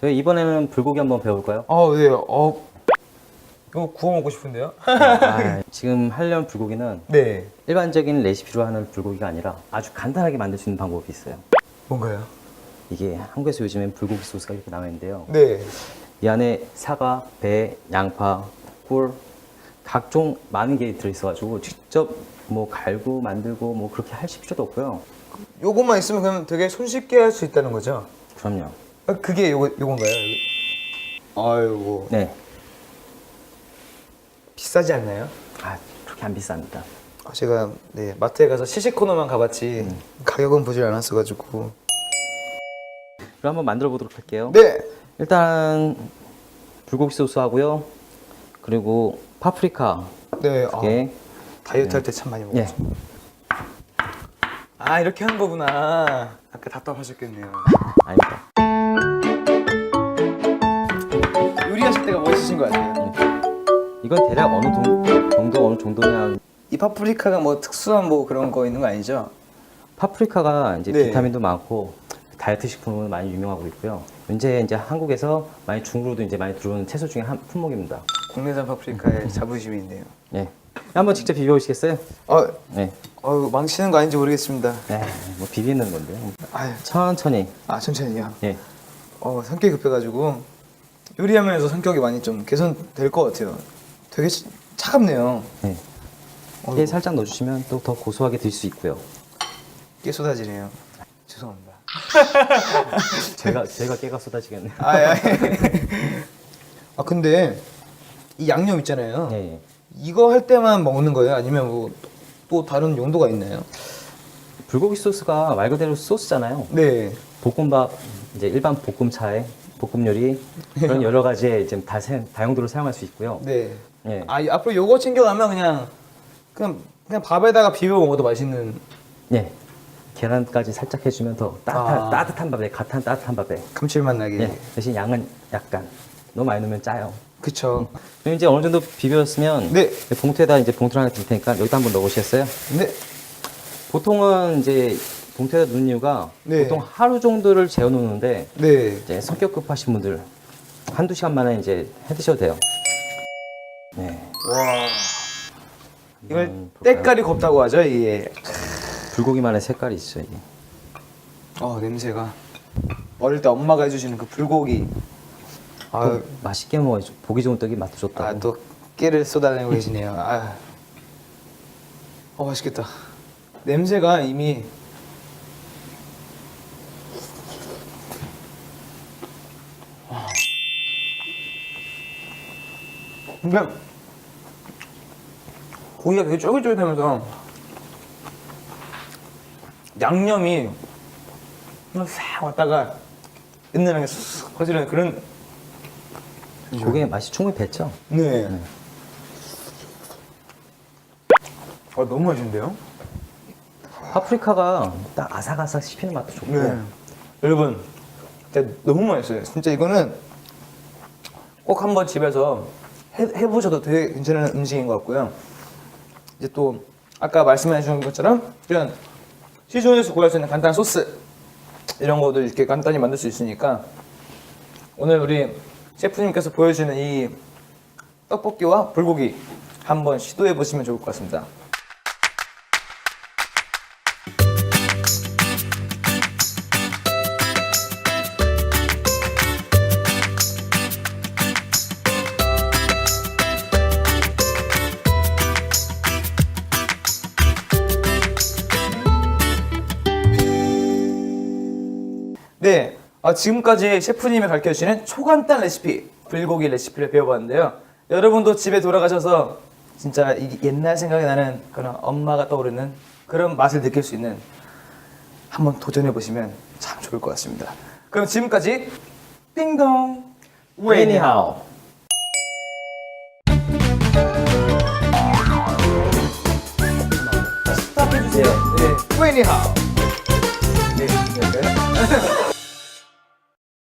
저희 이번에는 불고기 한번 배워볼까요? 아, 네. 어, 이거 구워 먹고 싶은데요? 아, 지금 하려는 불고기는 네. 일반적인 레시피로 하는 불고기가 아니라 아주 간단하게 만들 수 있는 방법이 있어요. 뭔가요? 이게 한국에서 요즘엔 불고기 소스가 이렇게 나와 있는데요. 네. 이 안에 사과, 배, 양파, 꿀 각종 많은 게 들어있어가지고 직접 뭐 갈고 만들고 뭐 그렇게 하실 필요도 없고요. 요것만 있으면 그냥 되게 손쉽게 할 수 있다는 거죠? 그럼요. 아, 그게 요거, 요건가요? 아이고. 네. 비싸지 않나요? 아 그렇게 안 비쌉니다. 아, 제가 네, 마트에 가서 시식 코너만 가봤지 가격은 보질 않았어가지고. 그럼 한번 만들어 보도록 할게요. 네. 일단 불고기 소스 하고요. 그리고 파프리카 네. 아, 게 다이어트 할 때 참 많이 먹었죠. 예. 아 이렇게 하는 거구나. 아까 답답하셨겠네요. 아닙니다. 하실 때가 멋있으신 것 같아요. 이건 대략 어느 동- 정도 어느 정도냐 이 파프리카가 뭐 특수한 뭐 그런 거 있는 거 아니죠? 파프리카가 이제 네. 비타민도 많고 다이어트 식품으로 많이 유명하고 있고요. 현재 이제 한국에서 많이 중국으로도 이제 많이 들어오는 채소 중에 한 품목입니다. 국내산 파프리카의 자부심이 있네요. 예. 한번 직접 비벼 보시겠어요? 아, 네. 어우, 망치는 거 아닌지 모르겠습니다. 네. 뭐 비비는 건데요. 아유, 천천히. 아 천천히요. 예. 어, 성격이 급해가지고 요리하면서 성격이 많이 좀 개선될 것 같아요. 되게 치- 차갑네요. 네. 깨 살짝 넣어주시면 또 더 고소하게 들 수 있고요. 깨 쏟아지네요. 죄송합니다. 제가 제가 깨가 쏟아지겠네요. 아, 아, 아 근데 이 양념 있잖아요. 예, 예. 이거 할 때만 먹는 거예요? 아니면 뭐 또 다른 용도가 있나요? 불고기 소스가 말 그대로 소스잖아요. 네. 볶음밥 이제 일반 볶음차에 볶음 요리 그런 여러 가지의 이제 다 세- 다용도로 사용할 수 있고요. 네. 예. 아 이- 앞으로 요거 챙겨가면 그냥 그냥 그냥 밥에다가 비벼 먹어도 맛있는. 예. 계란까지 살짝 해주면 더 따뜻한, 아. 따뜻한 밥에 갓한 따뜻한 밥에 감칠맛 나게. 예. 대신 양은 약간 너무 많이 넣으면 짜요. 그쵸. 그럼 이제 어느 정도 비볐으면 네. 봉투에다 이제 봉투를 하나 드릴 테니까 여기다 한번 넣으시겠어요? 네. 보통은 이제 봉투에다 넣는 이유가 네. 보통 하루 정도를 재워 놓는데 네. 이제 성격 급하신 분들 한두 시간 만에 이제 해 드셔도 돼요. 네. 와. 이걸 볼까요? 때깔이 곱다고 하죠 이게. 불고기만의 색깔이 있어요, 이게. 어 냄새가. 어릴 때 엄마가 해주시는 그 불고기. 아, 또 맛있게 먹어야죠. 보기 좋은 떡이 맛도 좋다고. 아, 또 깨를 쏟아내고 계시네요. 아. 어, 맛있겠다. 냄새가 이미 근데 고기가 되게 쫄깃쫄깃하면서 양념이 싹 왔다가 은은하게 쑥 퍼지는 그런 고기의 맛이 충분히 뱄죠? 네. 아 너무 맛있는데요? 파프리카가 딱 아삭아삭 씹히는 맛도 좋고 네. 여러분, 진짜 너무 맛있어요. 진짜 이거는 꼭 한번 집에서 해, 해보셔도 되게 괜찮은 음식인 것 같고요. 이제 또 아까 말씀해 주신 것처럼 이런 시중에서 구할 수 있는 간단한 소스 이런 것도 이렇게 간단히 만들 수 있으니까 오늘 우리 셰프님께서 보여주시는 이 떡볶이와 불고기 한번 시도해 보시면 좋을 것 같습니다. 네, 아, 지금까지 셰프님이 가르쳐 주시는 초간단 레시피, 불고기 레시피를 배워봤는데요. 여러분도 집에 돌아가셔서 진짜 이 옛날 생각이 나는 그런 엄마가 떠오르는 그런 맛을 느낄 수 있는 한번 도전해 보시면 참 좋을 것 같습니다. 그럼 지금까지 띵동 Anyhow. 스탑 해 주세요. 네, 왜니하우. 네, 네, 네.